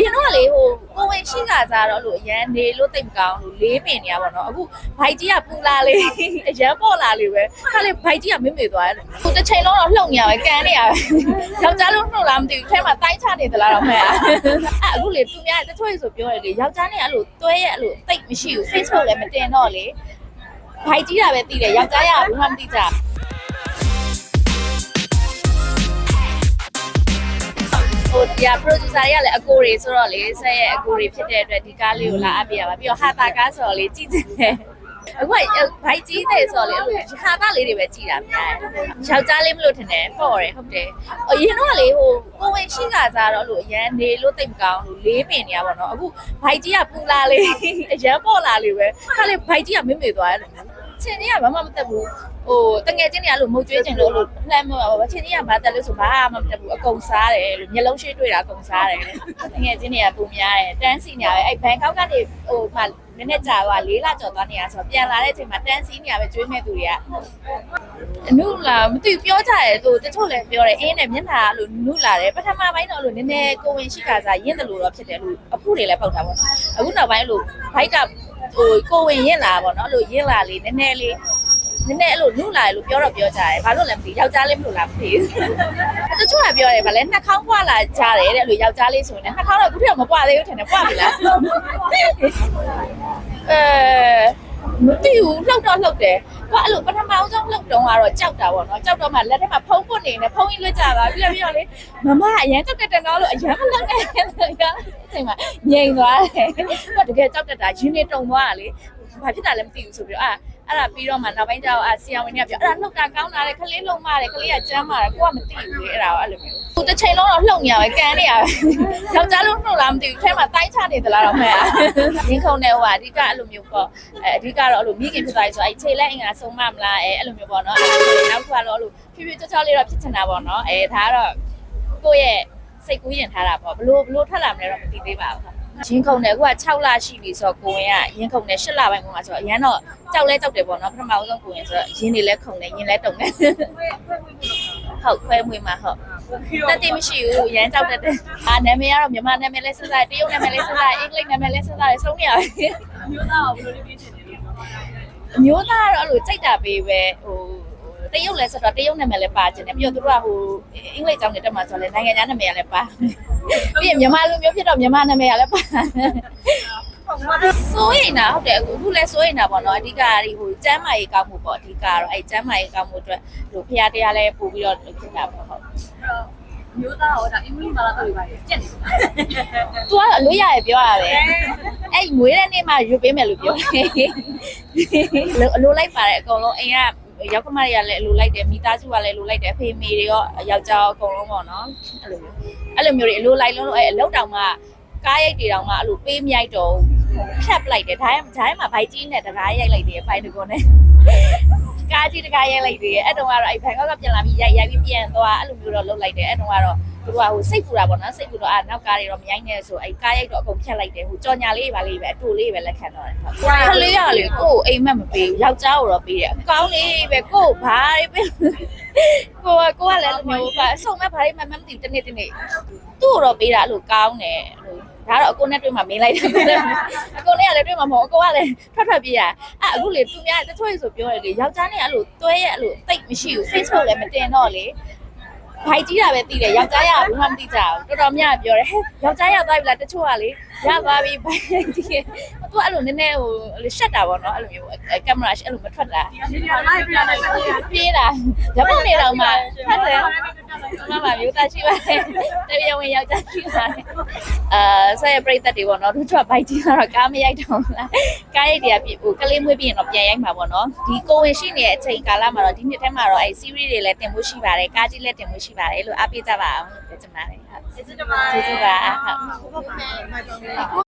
ရင်တော့လေဟိုကိုဝင်ရှိကစားတော့လို့အရန်နေလို့တိတ်မကောင်းလို့လေးပင်နေရပါတော့အခုဘိုက်ကြီးကပူလာလေအရန်ပေါ်လာလေပဲခါလေဘိုက်ကြီးကမမေ့သွားတယ်ဟိုတစ်ချိန်လုံးတော့လှုပ်နေရပဲကန်နေရပဲယောက်ျားလုံးလှုပ်လားမသိဘူးထဲမှာတိုင်းချနေသလားတော့မဟုတ်အဲ့အခုလေသူများတချို့ဆိုပြောရလေယောက်ျားနဲ့အဲ့လိုတွဲရအဲ့လိုတိတ်မရှိဘူး Facebook လည်းမတင်တော့လေဘိုက်ကြီးတာပဲသိတယ်ယောက်ျားရဘူးမှမသိကြဟို ဒီက producer တွေကလည်းအကိုတွေဆိုတော့လေဆက်ရဲ့အကိုတွေဖြစ်တဲ့အတွက်ဒီကားလေးကိုလာအပ်ပြရပါပြီးတော့ဟာတာကားဆိုတော့လေကြည့်ကြတယ်အခုကဘိုက်ကြီးတဲ့ဆိုတော့လေအဲ့လိုဟာတာလေးတွေပဲကြည်တာများတယ်ယောက်ျားလေးမလို့ထင်တယ်ပေါ့တယ်ဟုတ်တယ်အရင်တော့လေဟိုကိုဝင်ရှိကစားတော့လို့အရန်နေလို့တိတ်မကောင်းလို့လေးပင်နေရပါတော့အခုဘိုက်ကြီးကပူလာလေအရန်ပေါ်လာလေပဲခါလေဘိုက်ကြီးကမေ့မေ့သွားတယ် ချင်းကြီးကဘာမှမတက်ဘူးဟိုတငယ်ချင်းတွေကအဲ့လိုမုတ်ကျွေးချင်လို့အဲ့လိုလှမ်းမပါချင်းကြီးကဘာတက်လို့ဆိုဘာမှမတက်ဘူးအကုန်စားတယ်လို့မျက်လုံးရှိတွေ့တာအကုန်စားတယ်တငယ်ချင်းတွေကပုံများတယ်တန်းစီနေရပဲအဲ့ဘန်ကောက်ကနေဟိုမှနည်းနည်းကြာသွားလေးလကျော်သွားနေရဆိုတော့ပြန်လာတဲ့အချိန်မှာတန်းစီနေရပဲကျွေးမဲ့သူတွေကအနုလာမသိဘူးပြောကြတယ်သူတချို့လည်းပြောတယ်အင်းနဲ့မျက်နှာအဲ့လိုနုလာတယ်ပထမပိုင်းတော့အဲ့လိုနည်းနည်းကိုဝင်ရှိခါစားရင့်တယ်လို့တော့ဖြစ်တယ်လို့အဖုတွေလည်းပောက်တာပေါ့နော်အခုနောက်ပိုင်းအဲ့လိုဘိုက်က ဟိုကိုဝင်ရင့်လာပေါ့နော်အဲ့လိုရင့်လာလေးနည်းနည်းလေးနည်းနည်းအဲ့လိုနုလာတယ်လို့ပြောတော့ပြောကြတယ်ဘာလို့လဲမသိယောက်ျားလေးမလို့လားမသိဘူးတချို့ကပြောတယ်ဗာလဲနှာခေါင်းပွားလာကြတယ်တဲ့အဲ့လိုယောက်ျားလေးဆိုရင်နှာခေါင်းတော့အခုထိတော့မပွားသေးဘူးထင်တယ်ပွားပြီလားအဲ မသိဘူးလှုပ်တော့လှုပ်တယ်ကအဲ့လိုပထမအောင်ဆုံးလှုပ်တုံးကတော့ကြောက်တာပေါ့နော်ကြောက်တော့မှလက်ထဲမှာဖုံးပွတ်နေနေဖုံးကြီးလွတ်ကြတာပြီးတော့ပြီးတော့လေမမအရန်ကြောက်တဲ့တော့လို့အရန်မလှုပ်နဲ့ဆိုရအချိန်မှာငြိမ်သွားတယ်ကတကယ်ကြောက်တတ်တာရင်းနေတုံသွားတာလေဘာဖြစ်တာလဲမသိဘူးဆိုပြီးတော့အာ အဲ့ဒါပြီးတော့မှနောက်ပိုင်းကျတော့အာဆီယံဝင်ကပြောအဲ့ဒါလှုပ်တာကောင်းတာလေခလေးလုံးမတယ်ခလေးကကျမ်းပါတယ်ကိုကမသိဘူးလေအဲ့ဒါအဲ့လိုမျိုးဟိုတစ်ချိန်လုံးတော့လှုပ်နေရပဲကန်နေရပဲယောက်ျားလုံးလှုပ်လားမသိဘူးထဲမှာတိုင်းချနေသလားတော့မဟုတ်ရင်းခုံနေဟိုအဓိကအဲ့လိုမျိုးပေါ့အဲအဓိကတော့အဲ့လိုမိခင်ဖြစ်သွားပြီဆိုအဲ့ခြေလက်အင်္ဂါဆုံးမမလားအဲအဲ့လိုမျိုးပေါ့နော်အဲ့ဒါနောက်တစ်ခါတော့အဲ့လိုဖြည်းဖြည်းချောချောလေးတော့ဖြစ်ချင်တာပေါ့နော်အဲဒါကတော့ကိုယ့်ရဲ့စိတ်ကူးရင်ထားတာပေါ့ဘလို့ဘလို့ထွက်လာမလဲတော့မသိသေးပါဘူး ရင်းခုံတယ်အခုက6လရှိပြီဆိုတော့ကိုဝင်ကရင်းခုံတယ်8လပိုင်းကုန်မှာဆိုတော့အရန်တော့ကြောက်လဲကြောက်တယ်ပေါ့နော်ပထမဆုံးကိုဝင်ဆိုတော့ရင်းနေလဲခုံတယ်ရင်းလဲတုံတယ်ဟုတ်ခွဲမွေးမှာဟုတ်တက်တိမရှိဘူးရန်ကြောက်တတ်တယ်အာနာမည်ကတော့မြန်မာနာမည်လဲစဉ်းစားတရုတ်နာမည်လဲစဉ်းစားအင်္ဂလိပ်နာမည်လဲစဉ်းစားတယ်ဆုံးနေရပဲမျိုးသားကိုဘယ်လိုလေးပြင်ချင်လဲအမျိုးသားကတော့အဲ့လိုကြိုက်တာပေးပဲဟိုတရုတ်လဲဆိုတော့တရုတ်နာမည်လည်းပါခြင်းတယ်ပြီးတော့သူတို့ကဟိုအင်္ဂလိပ်ကျောင်းနေတက်မှာဆိုတော့လေနိုင်ငံသားနာမည်ကလည်းပါ ပြီးရင်မြန်မာလူမျိုးဖြစ်တော့မြန်မာနာမည်ကလည်းပါစိုးရိမ်တာဟုတ်တယ်အခုအခုလဲစိုးရိမ်တာပေါ့နော်အဓိကကဟိုကျမ်းမာရေးကောင်းမှုပေါ့အဓိကကတော့အဲကျမ်းမာရေးကောင်းမှုအတွက်ဟိုဖျားတရားလဲပို့ပြီးတော့ဖြစ်တာပေါ့ဟုတ်မျိုးသားကိုဒါအင်္ဂလိပ်ဘာသာတွေပါကြက်နေတယ်။ तू ကအလို့ရရပြောရပဲ။အဲ့ငွေတဲ့နေ့မှရွတ်ပေးမယ်လို့ပြောတယ်။အလိုလိုက်ပါတယ်အကုန်လုံးအိမ်က ရောက်ခမတွေကလည်းအလိုလိုက်တယ်မိသားစုကလည်းအလိုလိုက်တယ်ဖေမေတွေရောယောက်ျားအကုန်လုံးပေါ့နော်။အဲ့လိုမျိုးအဲ့လိုမျိုးတွေအလိုလိုက်လုံးလို့အဲ့အလောက်တောင်မှကားရိုက်တွေတောင်မှအဲ့လိုပေးမြိုက်တော့ဖြတ်ပလိုက်တယ်ဒါမှဒါမှဘိုက်ကြီးနဲ့တကားရိုက်လိုက်တယ်ဘိုက်တကောနဲ့ကားကြီးတကားရိုက်လိုက်တယ်အဲ့တုန်းကတော့အဲ့ဘန်ကောက်ကပြန်လာပြီးရိုက်ရိုက်ပြီးပြန်သွားအဲ့လိုမျိုးတော့လုပ်လိုက်တယ်အဲ့တုန်းကတော့ သူတို့ကဟိုစိတ်ပူတာပေါ့နော်စိတ်ပူတော့အာနောက်ကားတွေတော့မရိုက်နဲ့ဆိုအဲကားရိုက်တော့အကုန်ဖြတ်လိုက်တယ်ဟိုကြော်ညာလေးပါလေးပဲအတူလေးပဲလက်ခံတော့တယ်ဟုတ်ခလေးရလေကို့အိမ်မက်မပေးဘူးယောက်ျားကိုတော့ပေးတယ်အကောင်းလေးပဲကို့ဘာတွေပေးကိုကကိုကလည်းလိုမျိုးပါအဆုံးမဲ့ဘာတွေမှမသိဘူးတနေ့တနေ့သူ့ကိုတော့ပေးတာအဲ့လိုကောင်းတယ်ဟိုဒါတော့အကိုနဲ့တွေ့မှမင်းလိုက်တယ်အကိုနဲ့ကလည်းတွေ့မှမဟုတ်အကိုကလည်းထွက်ထွက်ပြေးရအဲ့အခုလေသူများတချို့ဆိုပြောတယ်လေယောက်ျားနဲ့အဲ့လိုတွဲရအဲ့လိုတိတ်မရှိဘူး Facebook လည်းမတင်တော့လေ ဘိုက်ကြီးတာပဲသိတယ်ယောက်ျားရဘူးမှမသိကြဘူးတော်တော်များပြောတယ်ဟဲ့ယောက်ျားရသွားပြီလားတချို့ကလေရသွားပြီဘိုက်ကြီးသူကအဲ့လိုနည်းနည်းဟိုရှက်တာပေါ့နော်အဲ့လိုမျိုးကင်မရာအဲ့လိုမထွက်တာဒီနေ့ကလိုက်ပြရတယ်ဆက်ပြရပြေးတာဓမ္မနေတော့မှထွက်တယ်မမမျိုးသားရှိပါတယ်တရားဝင်ယောက်ျားရှိပါတယ်အာဆက်ရပြိသက်တွေပေါ့နော်တို့ကဘိုက်ကြီးကတော့ကားမရိုက်တော့ဘူးလားကားရိုက်တွေကဟိုကလေးမွေးပြီးရင်တော့ပြန်ရိုက်မှာပေါ့နော်ဒီကိုဝင်ရှိနေတဲ့အချိန်ကာလမှာတော့ဒီနှစ်ထဲမှာတော့အဲ series တွေလည်းတင်ဖို့ရှိပါတယ်ကားကြီးလည်းတင်ဖို့ရှိပါတယ်လို့အားပေးကြပါအောင်လို့ပြောချင်ပါတယ်ဟုတ်ကျေးဇူးတင်ပါကျေးဇူးပါဟုတ်ကို